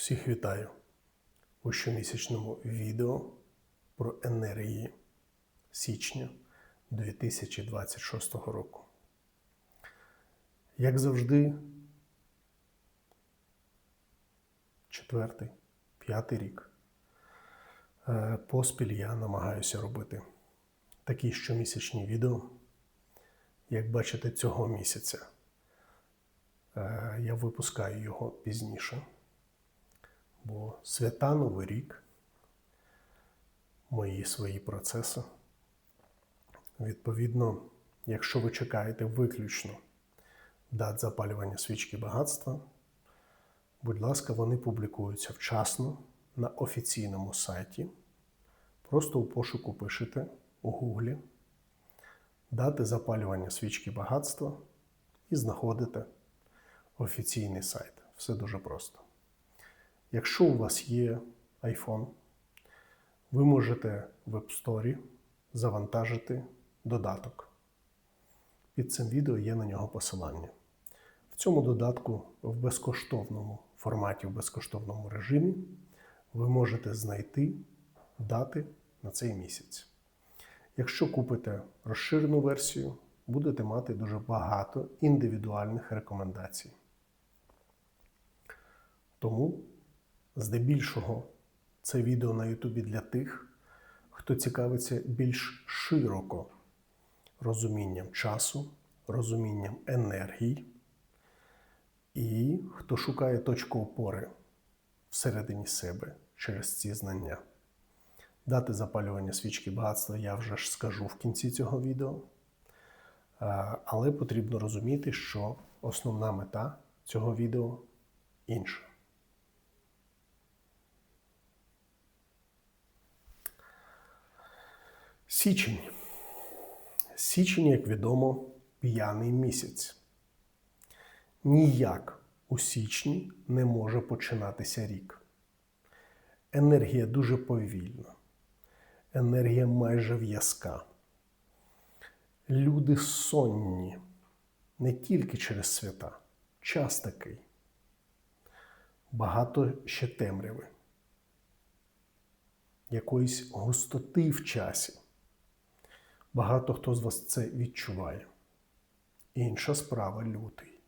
Всіх вітаю у щомісячному відео про енергії січня 2026 року. Як завжди, четвертий, п'ятий рік е, поспіль я намагаюся робити такі щомісячні відео. Як бачите, цього місяця е, я випускаю його пізніше. Бо свята Новий рік, мої свої процеси. Відповідно, якщо ви чекаєте виключно дат запалювання свічки багатства, будь ласка, вони публікуються вчасно на офіційному сайті. Просто у пошуку пишете у Гуглі дати запалювання свічки багатства і знаходите офіційний сайт. Все дуже просто. Якщо у вас є iPhone, ви можете в App Store завантажити додаток. Під цим відео є на нього посилання. В цьому додатку в безкоштовному форматі, в безкоштовному режимі ви можете знайти дати на цей місяць. Якщо купите розширену версію, будете мати дуже багато індивідуальних рекомендацій. Тому Здебільшого це відео на Ютубі для тих, хто цікавиться більш широко розумінням часу, розумінням енергій, і хто шукає точку опори всередині себе через ці знання. Дати запалювання свічки багатства я вже ж скажу в кінці цього відео. Але потрібно розуміти, що основна мета цього відео інша. Січень. Січень, як відомо, п'яний місяць. Ніяк у січні не може починатися рік. Енергія дуже повільна, енергія майже в'язка. Люди сонні не тільки через свята, час такий. Багато ще темряви, якоїсь густоти в часі. Багато хто з вас це відчуває. Інша справа лютий.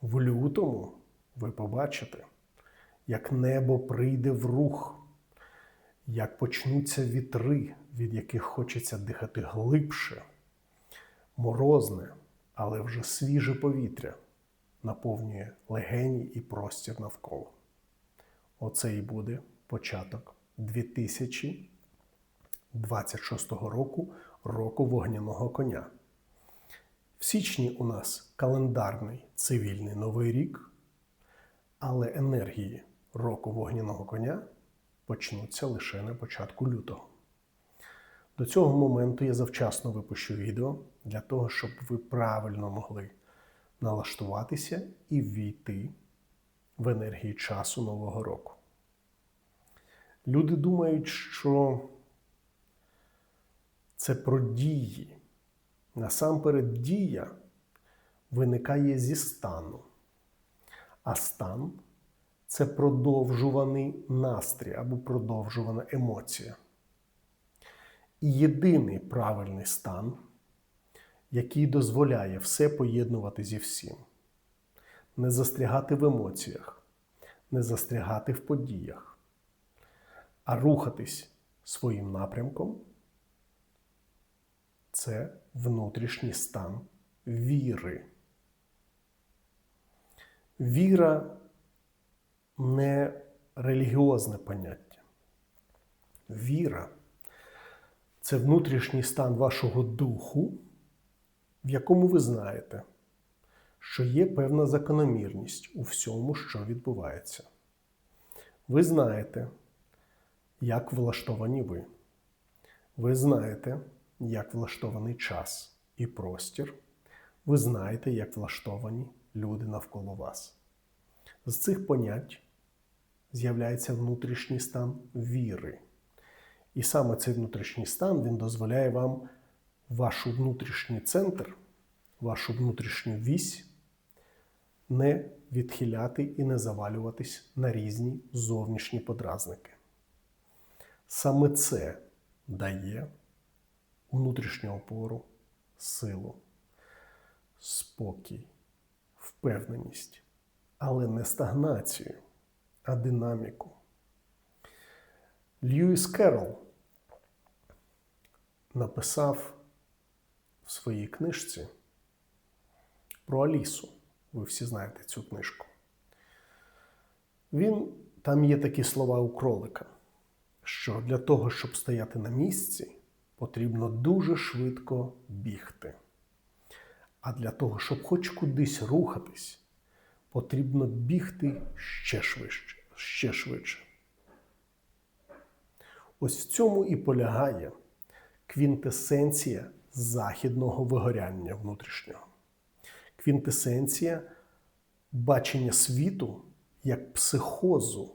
В лютому ви побачите, як небо прийде в рух, як почнуться вітри, від яких хочеться дихати глибше, морозне, але вже свіже повітря наповнює легені і простір навколо. Оце і буде початок 2000 26-го року року вогняного коня. В січні у нас календарний цивільний новий рік, але енергії року вогняного коня почнуться лише на початку лютого. До цього моменту я завчасно випущу відео для того, щоб ви правильно могли налаштуватися і ввійти в енергії часу Нового року. Люди думають, що це про дії. Насамперед, дія виникає зі стану. А стан це продовжуваний настрій або продовжувана емоція. І єдиний правильний стан, який дозволяє все поєднувати зі всім, не застрягати в емоціях, не застрягати в подіях, а рухатись своїм напрямком це внутрішній стан віри. Віра не релігіозне поняття. Віра це внутрішній стан вашого духу, в якому ви знаєте, що є певна закономірність у всьому, що відбувається. Ви знаєте, як влаштовані ви. Ви знаєте, як влаштований час і простір, ви знаєте, як влаштовані люди навколо вас. З цих понять з'являється внутрішній стан віри. І саме цей внутрішній стан він дозволяє вам ваш внутрішній центр, вашу внутрішню вісь не відхиляти і не завалюватись на різні зовнішні подразники. Саме це дає внутрішню опору, силу, спокій, впевненість, але не стагнацію, а динаміку. Льюіс Керрол написав в своїй книжці про Алісу. Ви всі знаєте цю книжку. Він, Там є такі слова у кролика, що для того, щоб стояти на місці, потрібно дуже швидко бігти. А для того, щоб хоч кудись рухатись, потрібно бігти ще швидше, ще швидше. Ось в цьому і полягає квінтесенція західного вигоряння внутрішнього. Квінтесенція бачення світу як психозу,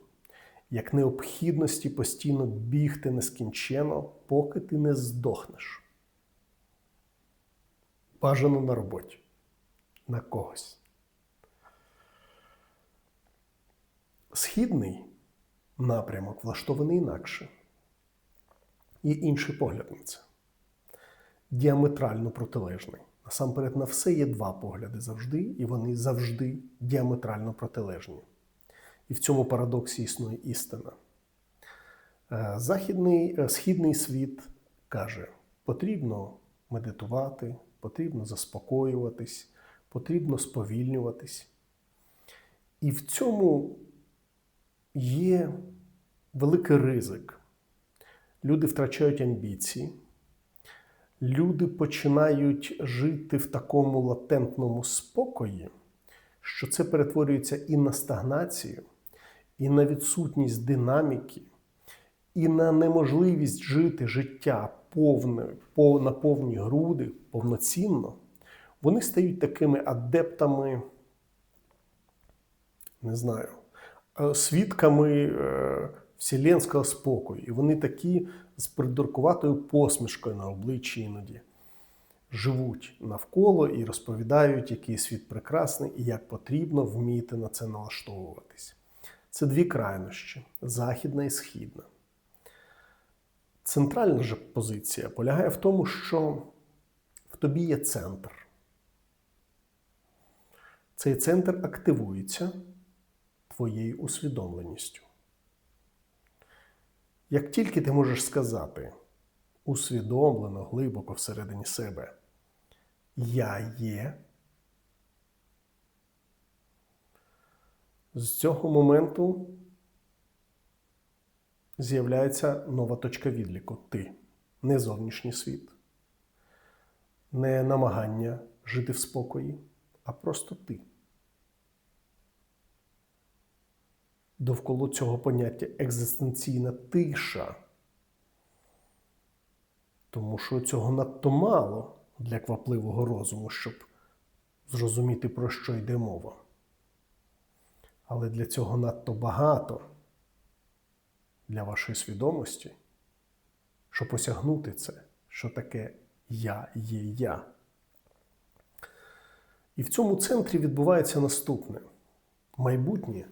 як необхідності постійно бігти нескінченно, поки ти не здохнеш. Бажано на роботі, на когось. Східний напрямок влаштований інакше. Є інший погляд на це. Діаметрально протилежний. Насамперед, на все є два погляди завжди, і вони завжди діаметрально протилежні. І в цьому парадоксі існує істина. Е, західний, е, Східний світ каже, потрібно медитувати, потрібно заспокоюватись, потрібно сповільнюватись. І в цьому є великий ризик. Люди втрачають амбіції, люди починають жити в такому латентному спокої, що це перетворюється і на стагнацію, і на відсутність динаміки, і на неможливість жити життя повне, на повні груди, повноцінно. Вони стають такими адептами, не знаю, е, свідками е, вселенського спокою. І вони такі з придуркуватою посмішкою на обличчі іноді живуть навколо і розповідають, який світ прекрасний і як потрібно вміти на це налаштовуватись. Це дві крайнощі західна і східна. Центральна ж позиція полягає в тому, що в тобі є центр. Цей центр активується твоєю усвідомленістю. Як тільки ти можеш сказати усвідомлено, глибоко всередині себе, я є, з цього моменту з'являється нова точка відліку ти, не зовнішній світ, не намагання жити в спокої, а просто ти. довкола цього поняття екзистенційна тиша. Тому що цього надто мало для квапливого розуму, щоб зрозуміти, про що йде мова. Але для цього надто багато для вашої свідомості, щоб осягнути це, що таке я є я. І в цьому центрі відбувається наступне майбутнє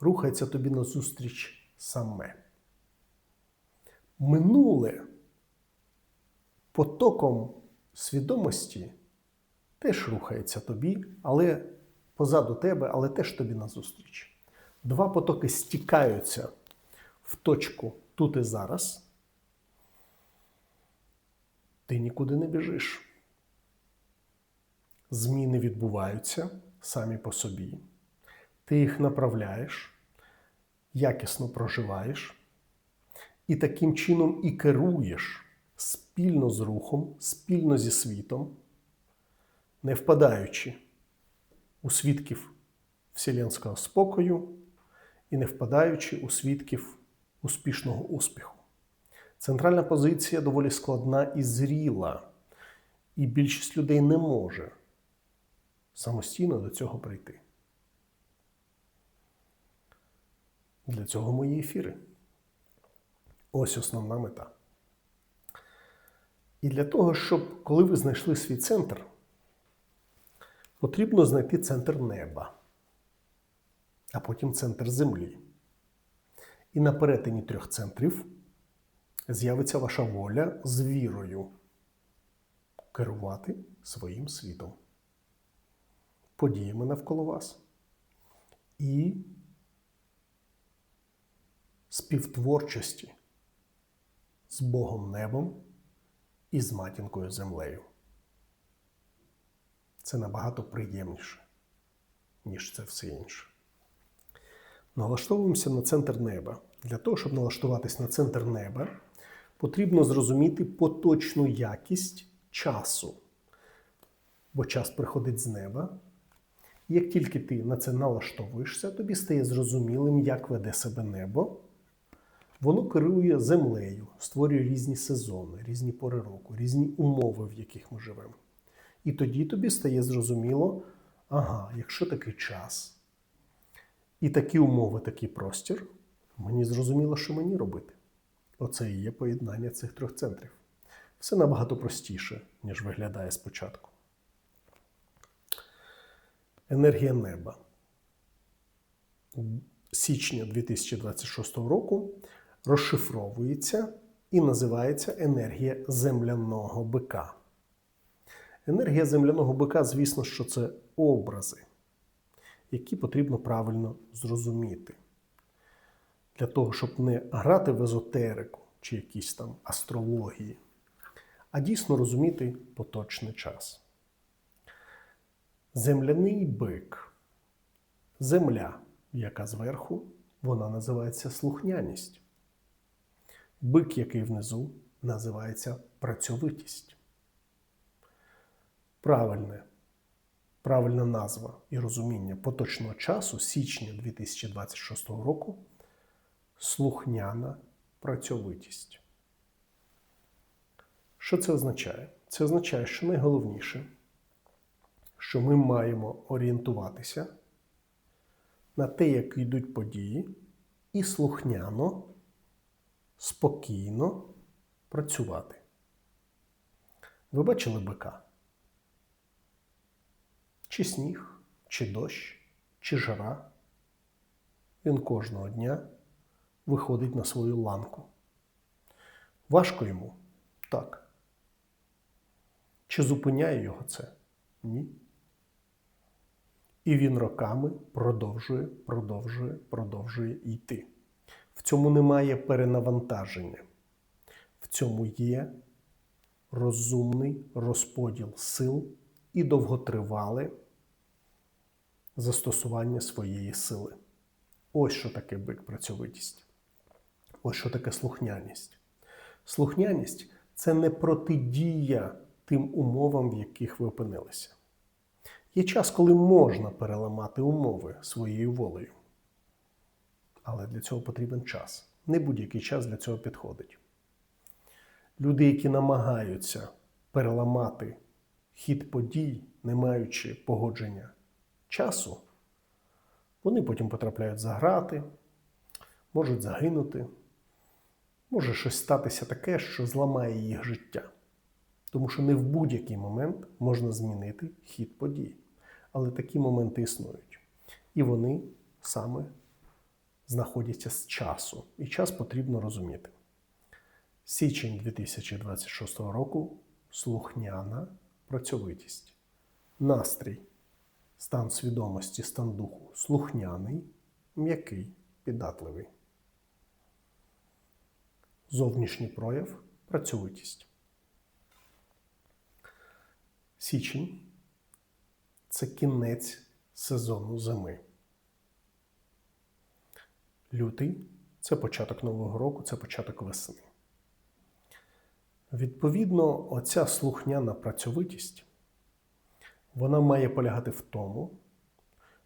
рухається тобі назустріч саме. Минуле потоком свідомості теж рухається тобі, але позаду тебе, але теж тобі назустріч. Два потоки стікаються в точку тут і зараз. Ти нікуди не біжиш. Зміни відбуваються самі по собі. Ти їх направляєш, якісно проживаєш, і таким чином і керуєш спільно з рухом, спільно зі світом, не впадаючи у свідків вселенського спокою і не впадаючи у свідків успішного успіху. Центральна позиція доволі складна і зріла, і більшість людей не може самостійно до цього прийти. Для цього мої ефіри. Ось основна мета. І для того, щоб коли ви знайшли свій центр, Потрібно знайти центр неба, а потім центр землі. І на перетині трьох центрів з'явиться ваша воля з вірою керувати своїм світом, подіями навколо вас і співтворчості з Богом Небом і з матінкою землею. Це набагато приємніше, ніж це все інше. Налаштовуємося на центр неба. Для того, щоб налаштуватись на центр неба, потрібно зрозуміти поточну якість часу. Бо час приходить з неба. Як тільки ти на це налаштовуєшся, тобі стає зрозумілим, як веде себе небо. Воно керує землею, створює різні сезони, різні пори року, різні умови, в яких ми живемо. І тоді тобі стає зрозуміло, ага, якщо такий час і такі умови, такий простір, мені зрозуміло, що мені робити. Оце і є поєднання цих трьох центрів. Все набагато простіше, ніж виглядає спочатку. Енергія неба. Січня 2026 року розшифровується і називається енергія земляного бика. Енергія земляного бика, звісно, що це образи, які потрібно правильно зрозуміти. Для того, щоб не грати в езотерику чи якісь там астрології, а дійсно розуміти поточний час. Земляний бик. Земля, яка зверху, вона називається слухняність. Бик, який внизу, називається працьовитість. Правильне, правильна назва і розуміння поточного часу січня 2026 року слухняна працьовитість. Що це означає? Це означає, що найголовніше, що ми маємо орієнтуватися на те, як йдуть події, і слухняно, спокійно працювати. Ви бачили бика? Чи сніг, чи дощ, чи жара. Він кожного дня виходить на свою ланку. Важко йому? Так. Чи зупиняє його це? Ні. І він роками продовжує, продовжує, продовжує йти. В цьому немає перенавантаження. В цьому є розумний розподіл сил і довготривале застосування своєї сили. Ось що таке бик працьовитість. Ось що таке слухняність. Слухняність це не протидія тим умовам, в яких ви опинилися. Є час, коли можна переламати умови своєю волею. Але для цього потрібен час. Не будь-який час для цього підходить. Люди, які намагаються переламати хід подій, не маючи погодження часу, вони потім потрапляють за грати, можуть загинути, може щось статися таке, що зламає їх життя. Тому що не в будь-який момент можна змінити хід подій. Але такі моменти існують. І вони саме знаходяться з часу. І час потрібно розуміти. Січень 2026 року слухняна працьовитість. Настрій, стан свідомості, стан духу слухняний, м'який, піддатливий. Зовнішній прояв працьовитість. Січень це кінець сезону зими. Лютий це початок Нового року, це початок весни. Відповідно, оця слухняна працьовитість, вона має полягати в тому,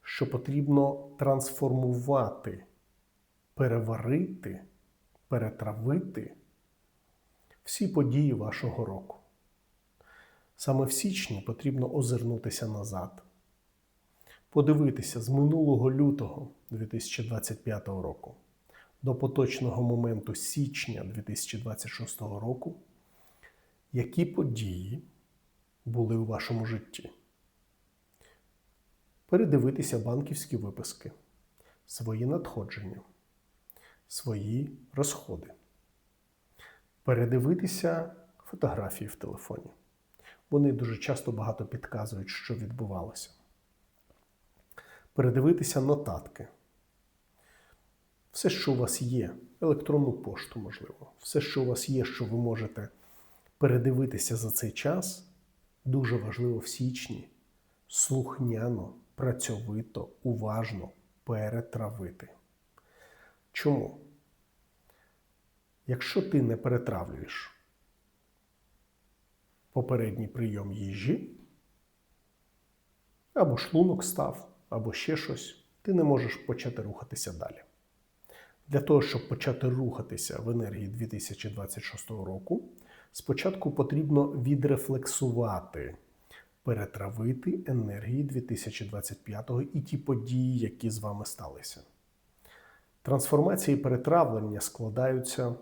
що потрібно трансформувати, переварити, перетравити всі події вашого року. Саме в січні потрібно озирнутися назад, подивитися з минулого лютого 2025 року до поточного моменту січня 2026 року, які події були у вашому житті. передивитися банківські виписки, свої надходження, свої розходи, передивитися фотографії в телефоні. Вони дуже часто багато підказують, що відбувалося. Передивитися нотатки. Все, що у вас є, електронну пошту, можливо, все, що у вас є, що ви можете передивитися за цей час, дуже важливо в січні слухняно, працьовито, уважно перетравити. Чому? Якщо ти не перетравлюєш попередній прийом їжі, або шлунок став, або ще щось, ти не можеш почати рухатися далі. Для того, щоб почати рухатися в енергії 2026 року, спочатку потрібно відрефлексувати, перетравити енергії 2025 і ті події, які з вами сталися. Трансформації перетравлення складаються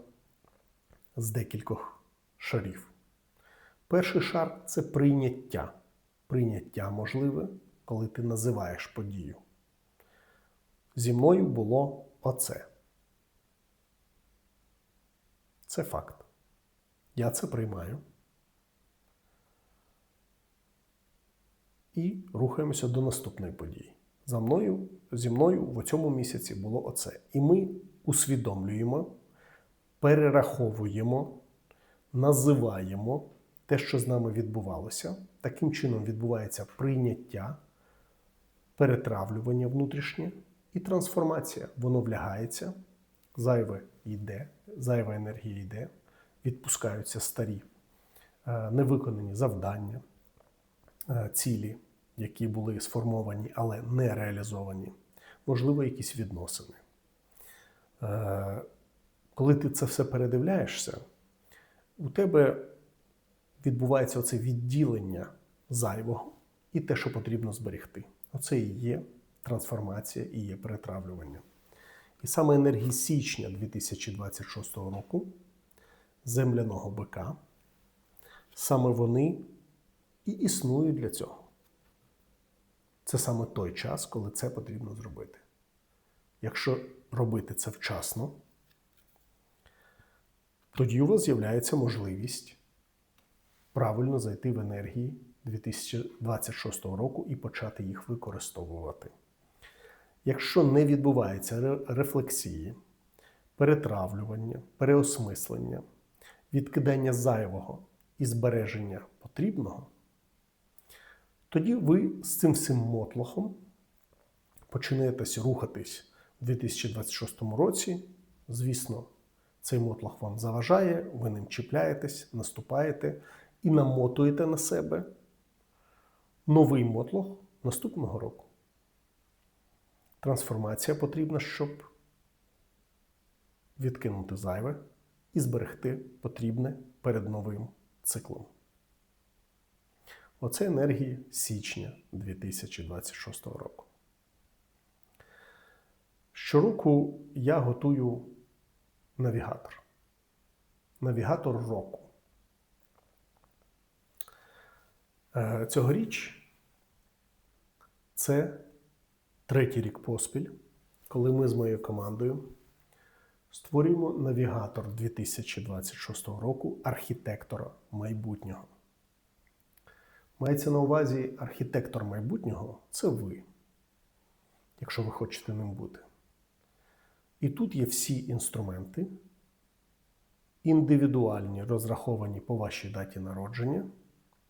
з декількох шарів. Перший шар це прийняття. Прийняття можливе, коли ти називаєш подію. Зі мною було оце. Це факт. Я це приймаю. І рухаємося до наступної події. За мною, зі мною в цьому місяці було оце. І ми усвідомлюємо, перераховуємо, називаємо те, що з нами відбувалося. Таким чином відбувається прийняття, перетравлювання внутрішнє і трансформація. Воно влягається, зайве йде, зайва енергія йде, відпускаються старі е, невиконані завдання, е, цілі, які були сформовані, але не реалізовані, можливо, якісь відносини. Е, коли ти це все передивляєшся, у тебе відбувається оце відділення зайвого і те, що потрібно зберегти. Оце і є трансформація і є перетравлювання. І саме енергії січня 2026 року, земляного бика, саме вони і існують для цього. Це саме той час, коли це потрібно зробити. Якщо робити це вчасно, тоді у вас з'являється можливість правильно зайти в енергії 2026 року і почати їх використовувати. Якщо не відбувається рефлексії, перетравлювання, переосмислення, відкидання зайвого і збереження потрібного, тоді ви з цим всім мотлохом починаєтесь рухатись у 2026 році. Звісно, цей мотлох вам заважає, ви ним чіпляєтесь, наступаєте і намотуєте на себе новий мотлох наступного року. Трансформація потрібна, щоб відкинути зайве і зберегти потрібне перед новим циклом. Оце енергії січня 2026 року. Щороку я готую навігатор. Навігатор року. Е, цьогоріч це третій рік поспіль, коли ми з моєю командою створюємо навігатор 2026 року архітектора майбутнього. Мається на увазі архітектор майбутнього це ви, якщо ви хочете ним бути. І тут є всі інструменти, індивідуальні, розраховані по вашій даті народження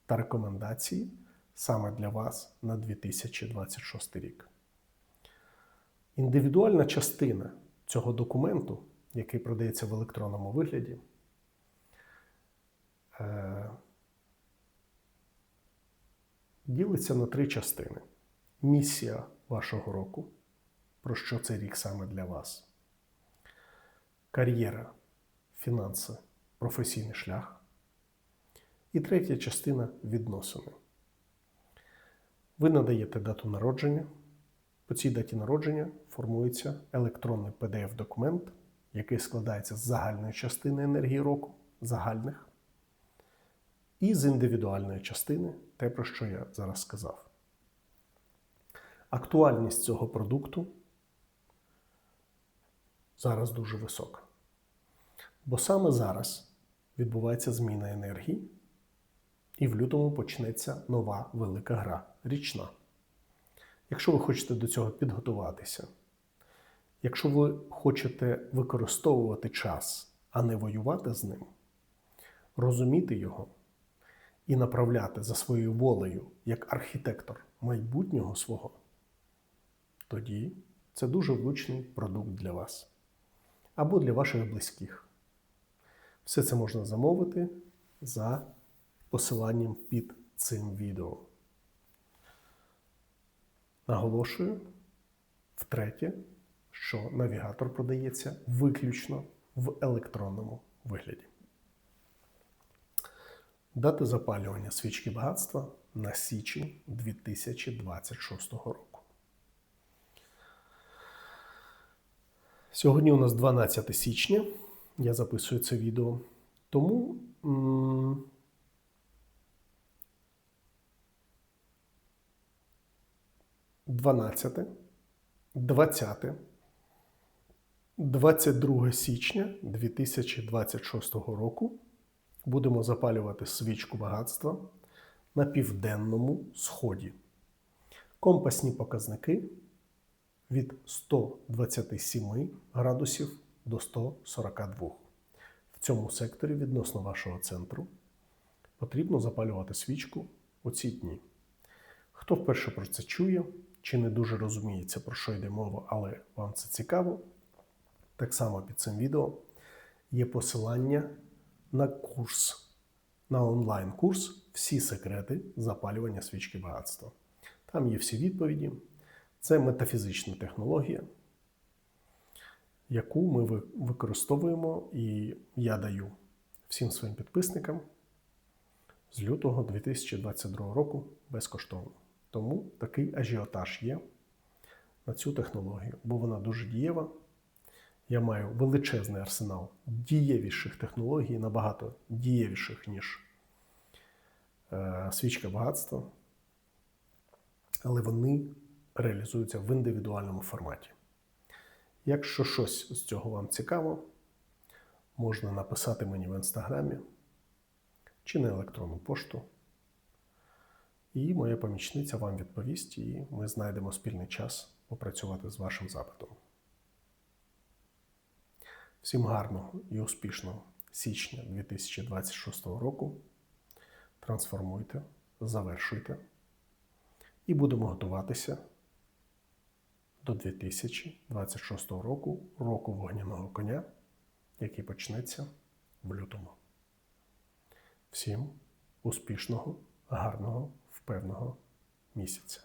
та рекомендації саме для вас на 2026 рік. Індивідуальна частина цього документу, який продається в електронному вигляді, е, ділиться на три частини. Місія вашого року, про що цей рік саме для вас, кар'єра, фінанси, професійний шлях. І третя частина відносини. Ви надаєте дату народження. По цій даті народження формується електронний PDF-документ, який складається з загальної частини енергії року, загальних, і з індивідуальної частини, те, про що я зараз сказав. Актуальність цього продукту зараз дуже висока. Бо саме зараз відбувається зміна енергії, і в лютому почнеться нова велика гра річна. Якщо ви хочете до цього підготуватися, якщо ви хочете використовувати час, а не воювати з ним, розуміти його і направляти за своєю волею як архітектор майбутнього свого, тоді це дуже влучний продукт для вас або для ваших близьких. Все це можна замовити за посиланням під цим відео. Наголошую втретє, що навігатор продається виключно в електронному вигляді. Дати запалювання свічки багатства на січень 2026 року. Сьогодні у нас 12 січня. Я записую це відео. Тому м, двадцяте, 22 січня 2026 року будемо запалювати свічку багатства на південному сході. Компасні показники від 127 градусів до 142. В цьому секторі відносно вашого центру потрібно запалювати свічку у ці дні. Хто вперше про це чує, чи не дуже розуміється, про що йде мова, але вам це цікаво, так само під цим відео є посилання на курс, на онлайн-курс Всі секрети запалювання свічки багатства. Там є всі відповіді. Це метафізична технологія, яку ми використовуємо, і я даю всім своїм підписникам з лютого 2022 року безкоштовно. Тому такий ажіотаж є на цю технологію, бо вона дуже дієва. Я маю величезний арсенал дієвіших технологій, набагато дієвіших, ніж е, свічка багатства, але вони реалізуються в індивідуальному форматі. Якщо щось з цього вам цікаво, можна написати мені в інстаграмі чи на електронну пошту. І моя помічниця вам відповість, і ми знайдемо спільний час попрацювати з вашим запитом. Всім гарного і успішного січня 2026 року. Трансформуйте, завершуйте і будемо готуватися до 2026 року, року вогняного коня, який почнеться в лютому. Всім успішного, гарного, впевного місяця.